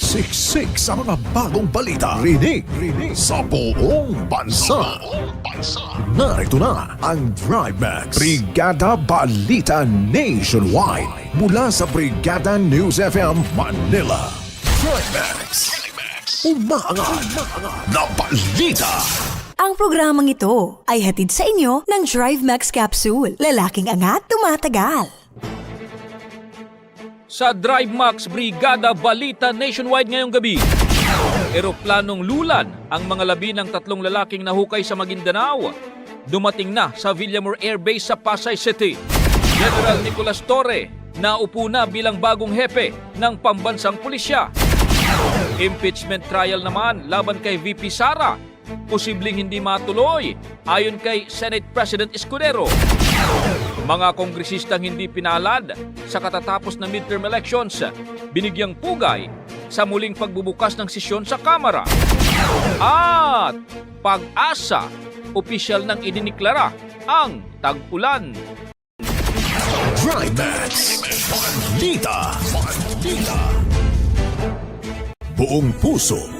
Siksik sa mga bagong balita. Rinig, rinig sa buong bansa. Narito na ang Drive Max. Brigada Balita Nationwide. Mula sa Brigada News FM Manila. Drive Max. Umaangat na balita. Ang programang ito ay hatid sa inyo ng Drive Max Capsule. Lalaking angat, tumatagal. Sa Drive Max Brigada Balita Nationwide ngayong gabi. Eroplanong lulan ang mga labi ng tatlong lalaking nahukay sa Maguindanao. Dumating na sa Villamor Air Base sa Pasay City. General Nicolas Torre naupo na bilang bagong hepe ng pambansang pulisya. Impeachment trial naman laban kay VP Sara. Posibleng hindi matuloy ayon kay Senate President Escudero. Mga kongresistang hindi pinalad sa katatapos na midterm elections, binigyang pugay sa muling pagbubukas ng sesyon sa Kamara. At pag-asa, opisyal nang idiniklara ang tag-ulan. Buong puso.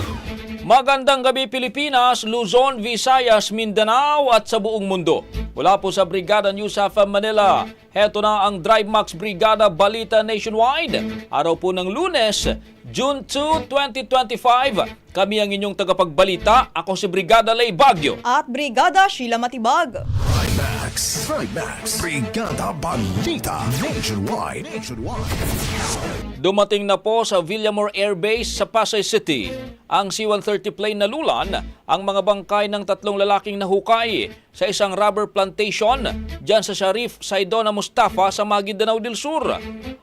Magandang gabi Pilipinas, Luzon, Visayas, Mindanao at sa buong mundo. Mula po sa Brigada News of Manila, heto na ang Drive Max Brigada Balita Nationwide. Araw po ng lunes, June 2, 2025. Kami ang inyong tagapagbalita. Ako si Brigada Lay Bagyo. at Brigada Sheila Matibag. Drive Max. Drive Max. Brigada Balita Nationwide. Nationwide. Dumating na po sa Villamor Air Base sa Pasay City ang C-130 plane na lulan ang mga bangkay ng tatlong lalaking nahukay sa isang rubber plantation dyan sa Sharif Saidona Mustafa sa Maguindanao del Sur.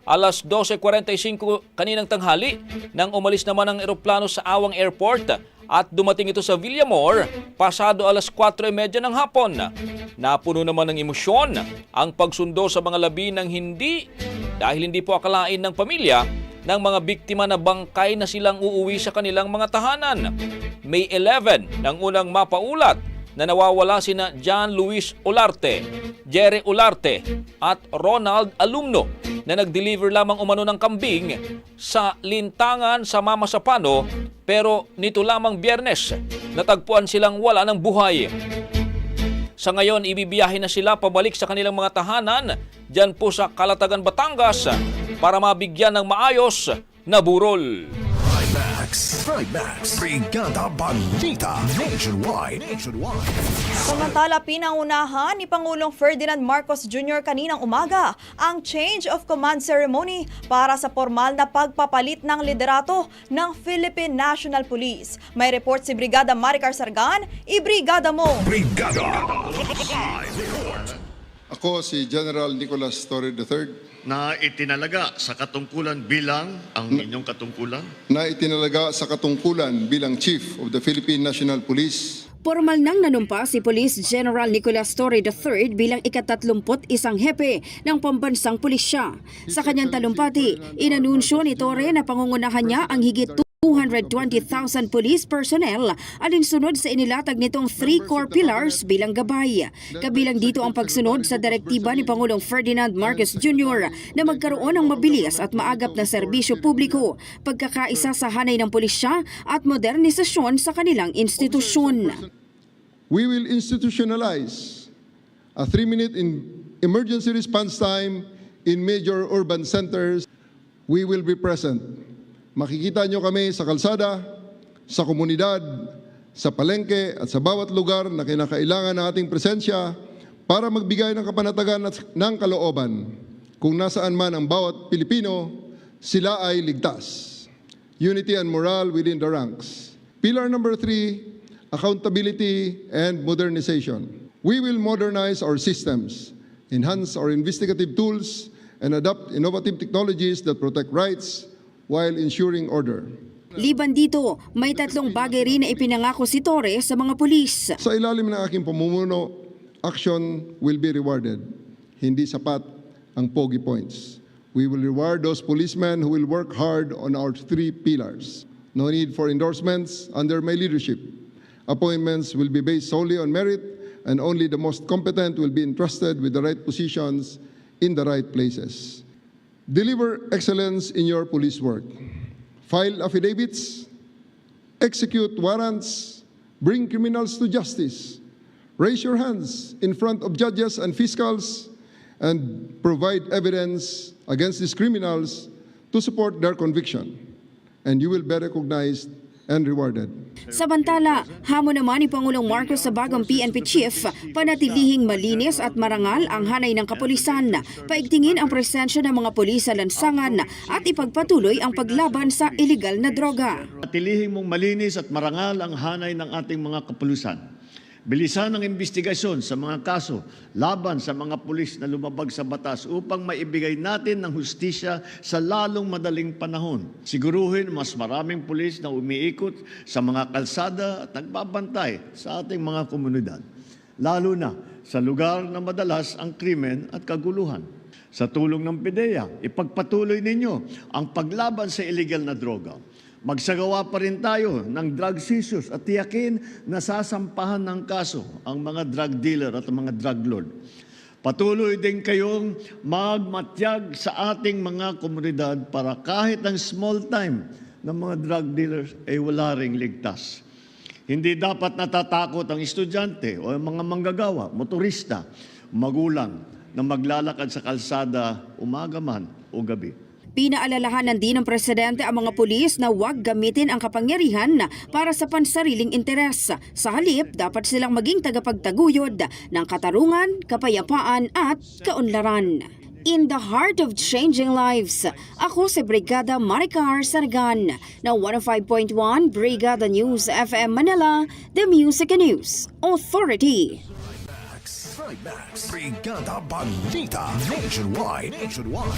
Alas 12.45 kaninang tanghali nang umalis naman ang eroplano sa Awang Airport at dumating ito sa Villamor pasado alas 4.30 ng hapon. Napuno naman ng emosyon ang pagsundo sa mga labi ng hindi dahil hindi po akalain ng pamilya ng mga biktima na bangkay na silang uuwi sa kanilang mga tahanan. May 11 nang unang mapaulat na nawawala sina John Luis Olarte, Jerry Olarte at Ronald Alumno na nag-deliver lamang umano ng kambing sa lintangan sa Mama Sapano pero nito lamang biyernes natagpuan silang wala ng buhay. Sa ngayon, ibibiyahe na sila pabalik sa kanilang mga tahanan dyan po sa Kalatagan, Batangas para mabigyan ng maayos na burol. Trimax, Brigada Balita Nationwide. Nationwide. Samantala, pinangunahan ni Pangulong Ferdinand Marcos Jr. kaninang umaga ang change of command ceremony para sa formal na pagpapalit ng liderato ng Philippine National Police. May report si Brigada Maricar Sargan, ibrigada mo! Brigada. Ako si General Nicolas Torre III na itinalaga sa katungkulan bilang ang inyong katungkulan? Na itinalaga sa katungkulan bilang Chief of the Philippine National Police. Formal nang nanumpa si Police General Nicolas Torre III bilang ikatatlumput isang hepe ng pambansang pulisya. Sa kanyang talumpati, inanunsyo ni Torre na pangungunahan niya ang higit 220,000 police personnel alinsunod sa inilatag nitong three core pillars bilang gabay. Kabilang dito ang pagsunod sa direktiba ni Pangulong Ferdinand Marcos Jr. na magkaroon ng mabilis at maagap na serbisyo publiko, pagkakaisa sa hanay ng pulisya at modernisasyon sa kanilang institusyon. We will institutionalize a three-minute in emergency response time in major urban centers. We will be present. Makikita nyo kami sa kalsada, sa komunidad, sa palengke at sa bawat lugar na kinakailangan ng ating presensya para magbigay ng kapanatagan at ng kalooban. Kung nasaan man ang bawat Pilipino, sila ay ligtas. Unity and morale within the ranks. Pillar number three, accountability and modernization. We will modernize our systems, enhance our investigative tools, and adopt innovative technologies that protect rights while ensuring order. Liban dito, may tatlong bagay rin na ipinangako si Torre sa mga pulis. Sa ilalim ng aking pamumuno, action will be rewarded. Hindi sapat ang pogi points. We will reward those policemen who will work hard on our three pillars. No need for endorsements under my leadership. Appointments will be based solely on merit, and only the most competent will be entrusted with the right positions in the right places. Deliver excellence in your police work. File affidavits, execute warrants, bring criminals to justice, raise your hands in front of judges and fiscals, and provide evidence against these criminals to support their conviction. And you will be recognized and rewarded. Samantala, hamon naman ni Pangulong Marcos sa bagong PNP chief, panatilihing malinis at marangal ang hanay ng kapulisan, paigtingin ang presensya ng mga pulis sa lansangan at ipagpatuloy ang paglaban sa iligal na droga. Atilihin mong malinis at marangal ang hanay ng ating mga kapulisan. Bilisan ang investigasyon sa mga kaso laban sa mga pulis na lumabag sa batas upang maibigay natin ng hustisya sa lalong madaling panahon. Siguruhin mas maraming pulis na umiikot sa mga kalsada at nagbabantay sa ating mga komunidad. Lalo na sa lugar na madalas ang krimen at kaguluhan. Sa tulong ng PIDEA, ipagpatuloy ninyo ang paglaban sa illegal na droga. Magsagawa pa rin tayo ng drug seizures at tiyakin na sasampahan ng kaso ang mga drug dealer at mga drug lord. Patuloy din kayong magmatyag sa ating mga komunidad para kahit ang small time ng mga drug dealers ay wala ring ligtas. Hindi dapat natatakot ang estudyante o ang mga manggagawa, motorista, magulang na maglalakad sa kalsada umaga man o gabi. Pinaalalahanan din ng presidente ang mga pulis na huwag gamitin ang kapangyarihan para sa pansariling interes. Sa halip, dapat silang maging tagapagtaguyod ng katarungan, kapayapaan at kaunlaran. In the heart of changing lives, ako si Brigada Maricar Sargan ng 105.1 Brigada News FM Manila, The Music and News Authority. Trimax, Brigada Balita Nationwide. Nationwide.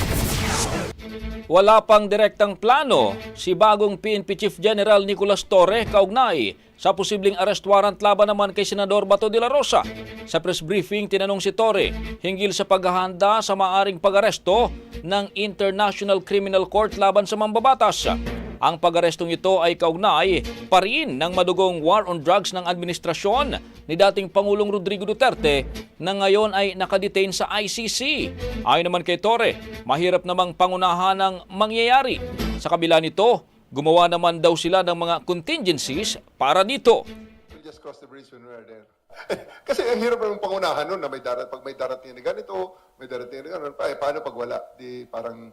Wala pang direktang plano si bagong PNP Chief General Nicolas Torre kaugnay sa posibleng arrest warrant laban naman kay Senador Bato de la Rosa. Sa press briefing, tinanong si Torre hinggil sa paghahanda sa maaring pag-aresto ng International Criminal Court laban sa mambabatas. Ang pag-arestong ito ay kaugnay pa rin ng madugong war on drugs ng administrasyon ni dating Pangulong Rodrigo Duterte na ngayon ay nakadetain sa ICC. Ayon naman kay Torre, mahirap namang pangunahan ng mangyayari. Sa kabila nito, gumawa naman daw sila ng mga contingencies para dito. We'll just cross the bridge when we're there. Kasi ang hirap naman pangunahan nun na may darat, pag may darating na ganito, may darating na ganun. Pa, eh, paano pag wala? Di parang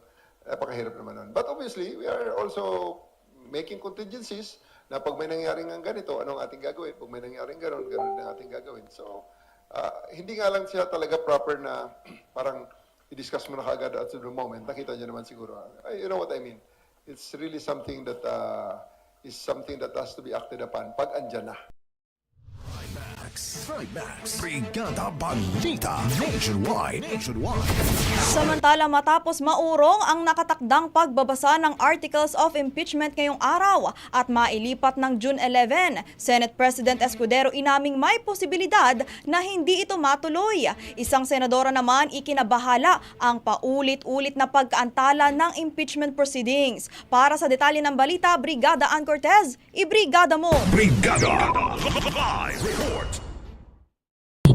napakahirap naman nun. But obviously, we are also making contingencies na pag may nangyaring ang ganito, anong ating gagawin? Pag may nangyaring ganun, ganun ang ating gagawin. So, ah, hindi nga lang siya talaga proper na parang i-discuss mo na kagad at the moment. Nakita niyo naman siguro. ah, you know what I mean? It's really something that ah, is something that has to be acted upon pag andyan na. Trimax. Brigada Balita Nationwide. Nationwide. Samantala matapos maurong ang nakatakdang pagbabasa ng Articles of Impeachment ngayong araw at mailipat ng June 11, Senate President Escudero inaming may posibilidad na hindi ito matuloy. Isang senadora naman ikinabahala ang paulit-ulit na pagkaantala ng impeachment proceedings. Para sa detalye ng balita, Brigada Ann Cortez, ibrigada mo! Brigada. Live report.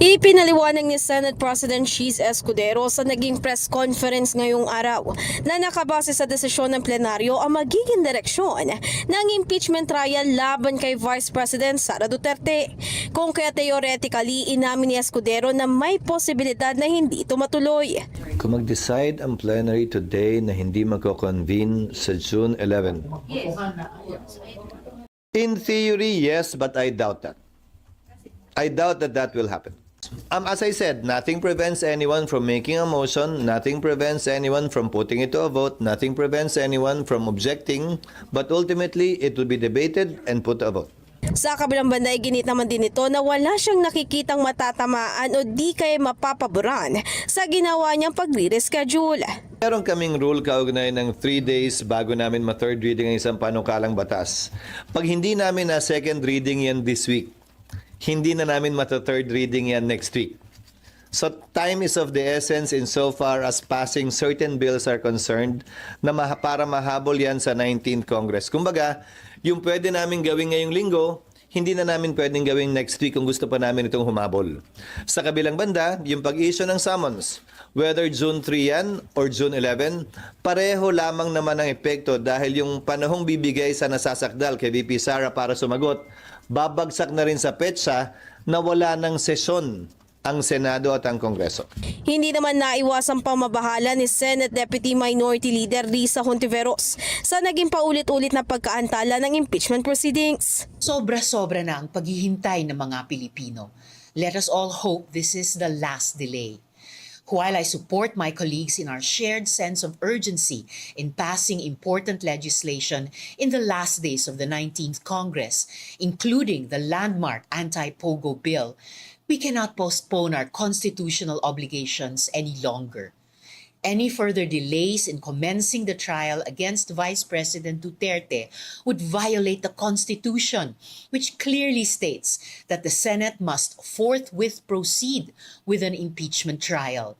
Ipinaliwanag ni Senate President Cheese Escudero sa naging press conference ngayong araw na nakabase sa desisyon ng plenaryo ang magiging direksyon ng impeachment trial laban kay Vice President Sara Duterte. Kung kaya theoretically inamin ni Escudero na may posibilidad na hindi ito matuloy. Kung mag-decide ang plenary today na hindi magko-convene sa June 11. In theory, yes, but I doubt that. I doubt that that will happen. Um, as I said, nothing prevents anyone from making a motion, nothing prevents anyone from putting it to a vote, nothing prevents anyone from objecting, but ultimately it will be debated and put to a vote. Sa kabilang banda ay ginit naman din ito na wala siyang nakikitang matatamaan o di kaya mapapaboran sa ginawa niyang pagre-reschedule. Meron kaming rule kaugnay ng 3 days bago namin ma-third reading ang isang panukalang batas. Pag hindi namin na second reading yan this week, hindi na namin mata-third reading yan next week. So time is of the essence in so far as passing certain bills are concerned na maha- para mahabol yan sa 19th Congress. Kumbaga, yung pwede namin gawin ngayong linggo, hindi na namin pwedeng gawin next week kung gusto pa namin itong humabol. Sa kabilang banda, yung pag-issue ng summons, whether June 3 yan or June 11, pareho lamang naman ang epekto dahil yung panahong bibigay sa nasasakdal kay VP Sara para sumagot, babagsak na rin sa petsa na wala ng sesyon ang Senado at ang Kongreso. Hindi naman naiwasang pamabahala ni Senate Deputy Minority Leader Risa Hontiveros sa naging paulit-ulit na pagkaantala ng impeachment proceedings. Sobra-sobra na ang paghihintay ng mga Pilipino. Let us all hope this is the last delay. While I support my colleagues in our shared sense of urgency in passing important legislation in the last days of the 19th Congress, including the landmark anti-POGO bill, we cannot postpone our constitutional obligations any longer. Any further delays in commencing the trial against Vice President Duterte would violate the Constitution, which clearly states that the Senate must forthwith proceed with an impeachment trial.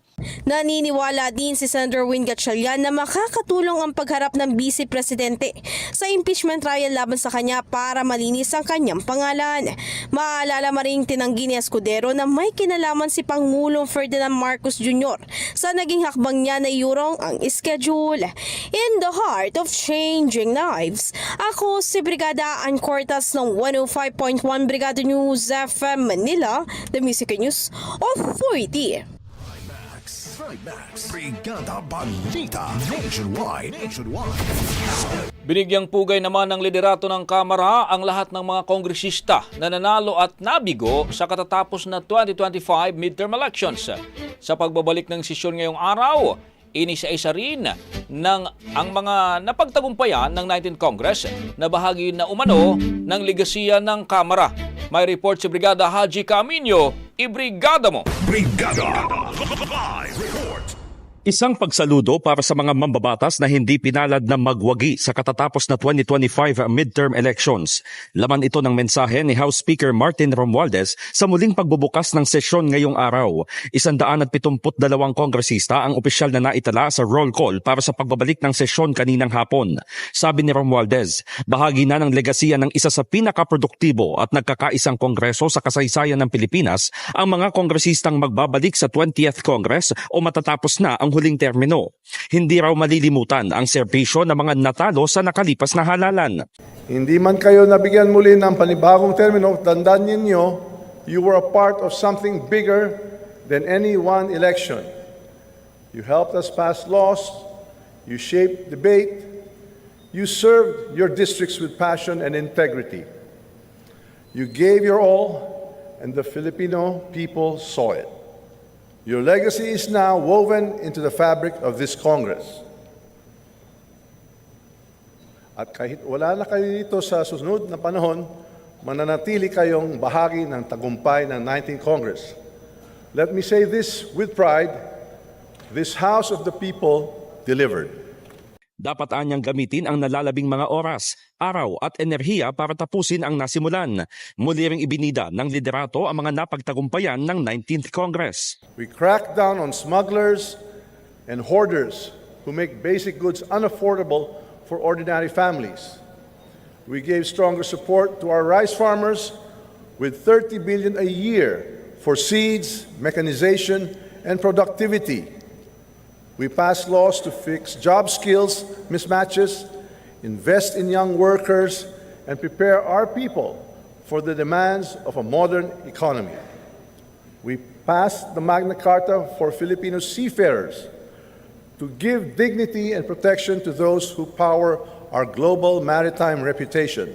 Naniniwala din si Senator Win Gatchalian na makakatulong ang pagharap ng Vice Presidente sa impeachment trial laban sa kanya para malinis ang kanyang pangalan. Maalala maring tinanggi ni Escudero na may kinalaman si Pangulong Ferdinand Marcos Jr. sa naging hakbang niya na iurong ang schedule. In the heart of changing lives, ako si Brigada Ann Cortas ng 105.1 Brigada News FM Manila, the Music News Authority. Trimax. Brigada Balita Nationwide. Nationwide. Binigyang pugay naman ng liderato ng Kamara ang lahat ng mga kongresista na nanalo at nabigo sa katatapos na 2025 midterm elections. Sa pagbabalik ng sesyon ngayong araw, inisa-isa rin ng ang mga napagtagumpayan ng 19th Congress na bahagi na umano ng ligasiya ng Kamara. May report si Brigada Haji Camino, ibrigada mo! Brigada. Live report. Isang pagsaludo para sa mga mambabatas na hindi pinalad na magwagi sa katatapos na 2025 midterm elections. Laman ito ng mensahe ni House Speaker Martin Romualdez sa muling pagbubukas ng sesyon ngayong araw. Isandaan at pitumput dalawang kongresista ang opisyal na naitala sa roll call para sa pagbabalik ng sesyon kaninang hapon. Sabi ni Romualdez, bahagi na ng legasiya ng isa sa pinakaproduktibo at nagkakaisang kongreso sa kasaysayan ng Pilipinas ang mga kongresistang magbabalik sa 20th Congress o matatapos na ang huling termino. Hindi raw malilimutan ang serbisyo ng mga natalo sa nakalipas na halalan. Hindi man kayo nabigyan muli ng panibagong termino, tandaan ninyo, you were a part of something bigger than any one election. You helped us pass laws, you shaped debate, you served your districts with passion and integrity. You gave your all, and the Filipino people saw it. Your legacy is now woven into the fabric of this Congress. At kahit wala na kayo dito sa susunod na panahon, mananatili kayong bahagi ng tagumpay ng 19th Congress. Let me say this with pride, this House of the People delivered. Dapat anyang gamitin ang nalalabing mga oras, araw at enerhiya para tapusin ang nasimulan. Muli ring ibinida ng liderato ang mga napagtagumpayan ng 19th Congress. We cracked down on smugglers and hoarders who make basic goods unaffordable for ordinary families. We gave stronger support to our rice farmers with 30 billion a year for seeds, mechanization, and productivity. We pass laws to fix job skills mismatches, invest in young workers, and prepare our people for the demands of a modern economy. We passed the Magna Carta for Filipino seafarers to give dignity and protection to those who power our global maritime reputation.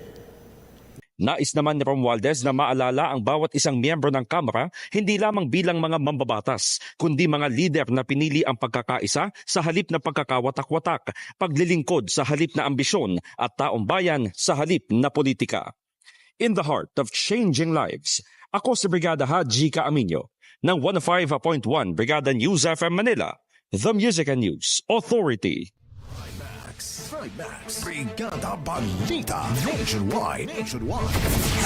Nais naman ni Romualdez na maalala ang bawat isang miyembro ng Kamara hindi lamang bilang mga mambabatas, kundi mga lider na pinili ang pagkakaisa sa halip na pagkakawatak-watak, paglilingkod sa halip na ambisyon at taong bayan sa halip na politika. In the heart of changing lives, ako si Brigada Haji Kaaminyo ng 105.1 Brigada News FM Manila, The Music and News Authority. Trimax. Brigada Balita. Nationwide. Nationwide.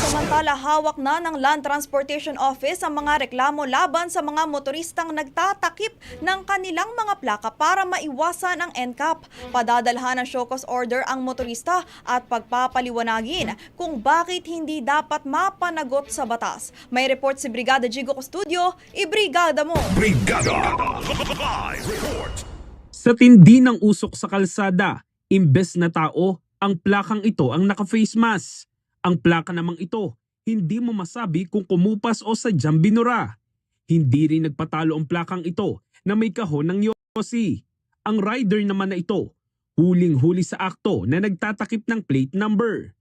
Samantala, hawak na ng Land Transportation Office ang mga reklamo laban sa mga motoristang nagtatakip ng kanilang mga plaka para maiwasan ang NCAP. Padadalhan ng show cause order ang motorista at pagpapaliwanagin kung bakit hindi dapat mapanagot sa batas. May report si Brigada Jigo Studio, ibrigada mo! Brigada. Live report. Sa tindi ng usok sa kalsada, imbes na tao, ang plakang ito ang naka-face mask. Ang plaka namang ito, hindi mo masabi kung kumupas o sadyang binura. Hindi rin nagpatalo ang plakang ito na may kahon ng Yossi. Ang rider naman na ito, huling-huli sa akto na nagtatakip ng plate number.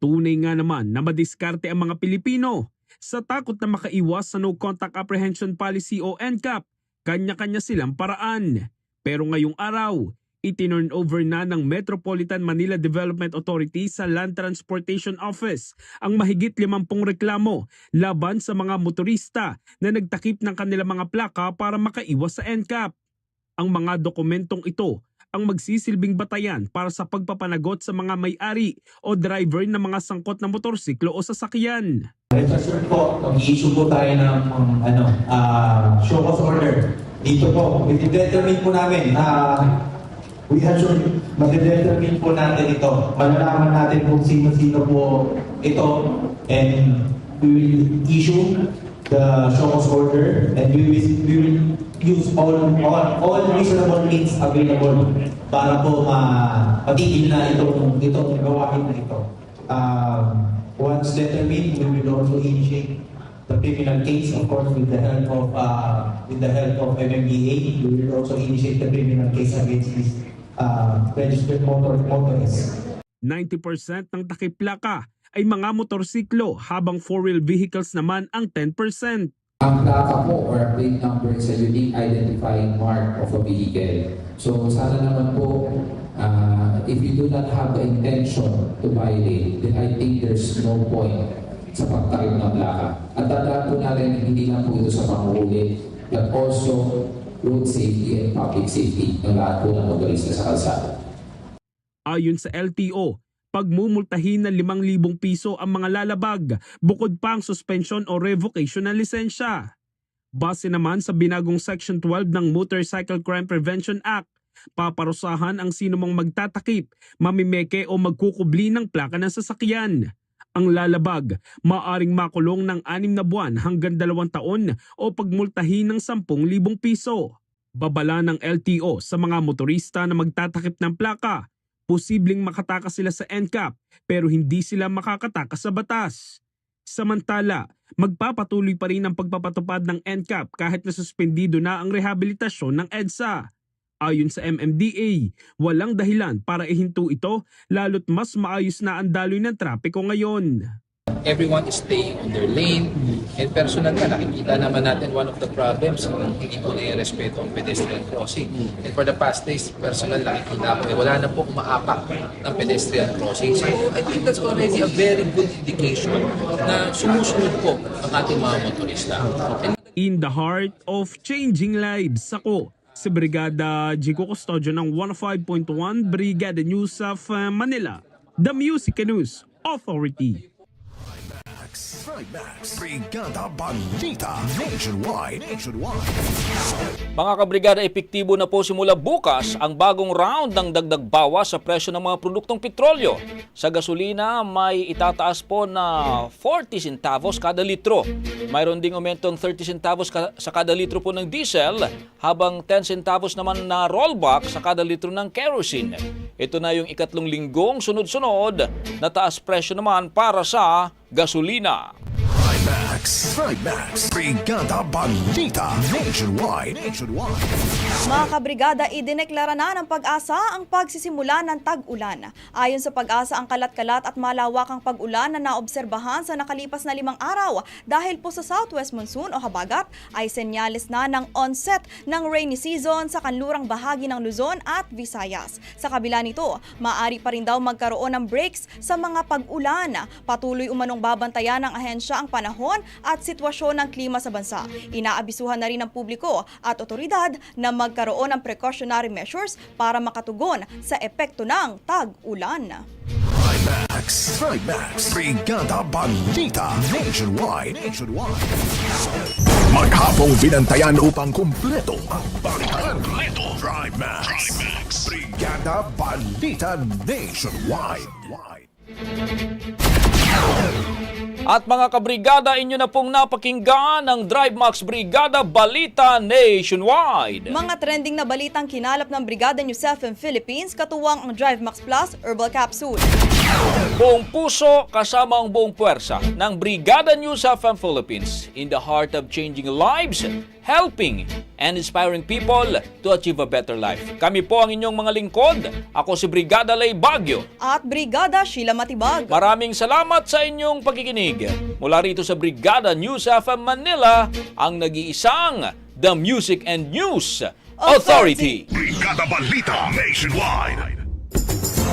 Tunay nga naman na madiskarte ang mga Pilipino sa takot na makaiwas sa no contact apprehension policy o NCAP. Kanya-kanya silang paraan. Pero ngayong araw, itinurn over na ng Metropolitan Manila Development Authority sa Land Transportation Office ang mahigit 50 reklamo laban sa mga motorista na nagtakip ng kanilang mga plaka para makaiwas sa NCAP. Ang mga dokumentong ito ang magsisilbing batayan para sa pagpapanagot sa mga may-ari o driver ng mga sangkot na motorsiklo o sasakyan. Retrasyon po, mag-issue tayo ng um, ano, ah, show cause order. Dito po, i-determine po namin na we have to, mag-determine po natin ito. Malalaman natin kung sino-sino po ito and we will issue the show order and we will, we will use all, all, all reasonable means available para po ma patigil na itong, itong gawain na ito. Um, once determined, we will also initiate the criminal case, of course, with the help of uh, with the help of MMDA. We will also initiate the criminal case against this uh, registered motor motorist. 90% ng takiplaka ay mga motorsiklo habang four-wheel vehicles naman ang 10%. Ang plaka po or plate number is a unique identifying mark of a vehicle. So sana naman po, uh, if you do not have the intention to violate, then I think there's no point sa pagtakip ng plaka. At tandaan po natin, hindi lang po ito sa panghuli, but also road safety and public safety ng lahat po ng motorista sa kalsada. Ayon sa LTO, pagmumultahin ng 5,000 piso ang mga lalabag bukod pa ang suspension o revocation ng lisensya. Base naman sa binagong Section 12 ng Motorcycle Crime Prevention Act, paparusahan ang sinumang magtatakip, mamimeke o magkukubli ng plaka ng sasakyan. Ang lalabag, maaring makulong ng 6 na buwan hanggang 2 taon o pagmultahin ng 10,000 piso. Babala ng LTO sa mga motorista na magtatakip ng plaka, posibleng makatakas sila sa NCAP pero hindi sila makakatakas sa batas. Samantala, magpapatuloy pa rin ang pagpapatupad ng NCAP kahit na suspendido na ang rehabilitasyon ng EDSA. Ayon sa MMDA, walang dahilan para ihinto ito lalo't mas maayos na ang daloy ng trapiko ngayon. Everyone is staying on their lane. And personal nga, nakikita naman natin one of the problems kung hindi po na respeto ang pedestrian crossing. And for the past days, personal nakikita ko, eh, wala na po umaapak ng pedestrian crossing. So I think that's already a very good indication na sumusunod po ang ating mga motorista. In the heart of changing lives, ako si Brigada Jigo Custodio ng 105.1 Brigada News of uh, Manila, The Music News Authority. Trimax. Brigada Balita. Nationwide. Nationwide. Mga kabrigada, epektibo na po simula bukas ang bagong round ng dagdag bawas sa presyo ng mga produktong petrolyo. Sa gasolina, may itataas po na 40 centavos kada litro. Mayroon ding umentong 30 centavos ka- sa kada litro po ng diesel, habang 10 centavos naman na rollback sa kada litro ng kerosene. Ito na yung ikatlong linggong sunod-sunod na taas presyo naman para sa gasolina. Trimax. Trimax. Brigada Balita. Nationwide. Nationwide. Mga kabrigada, idineklara na ng pag-asa ang pagsisimula ng tag-ulan. Ayon sa pag-asa, ang kalat-kalat at malawakang pag-ulan na naobserbahan sa nakalipas na limang araw dahil po sa southwest monsoon o habagat ay senyales na ng onset ng rainy season sa kanlurang bahagi ng Luzon at Visayas. Sa kabila nito, maaari pa rin daw magkaroon ng breaks sa mga pag-ulan. Patuloy umanong babantayan ng ahensya ang panahon at sitwasyon ng klima sa bansa. Inaabisuhan na rin ng publiko at otoridad na magkaroon ng precautionary measures para makatugon sa epekto ng tag-ulan. Trimax. Trimax. Brigada Balita. Nationwide. Nationwide. Maghapong binantayan upang kumpleto ang balitan. Kumpleto. Trimax. Trimax. Brigada Balita Nationwide. At mga kabrigada, inyo na pong napakinggan ang Drive Max Brigada Balita Nationwide. Mga trending na balitang kinalap ng Brigada News FM Philippines katuwang ang Drive Max Plus Herbal Capsule. Buong puso kasama ang buong puwersa ng Brigada News FM Philippines in the heart of changing lives, helping and inspiring people to achieve a better life. Kami po ang inyong mga lingkod. Ako si Brigada Lay Bagyo. At Brigada Sheila Matibag. Maraming salamat sa inyong pakikinig. Mula rito sa Brigada News FM Manila, ang nag-iisang The Music and News Authority. Brigada Balita Nationwide.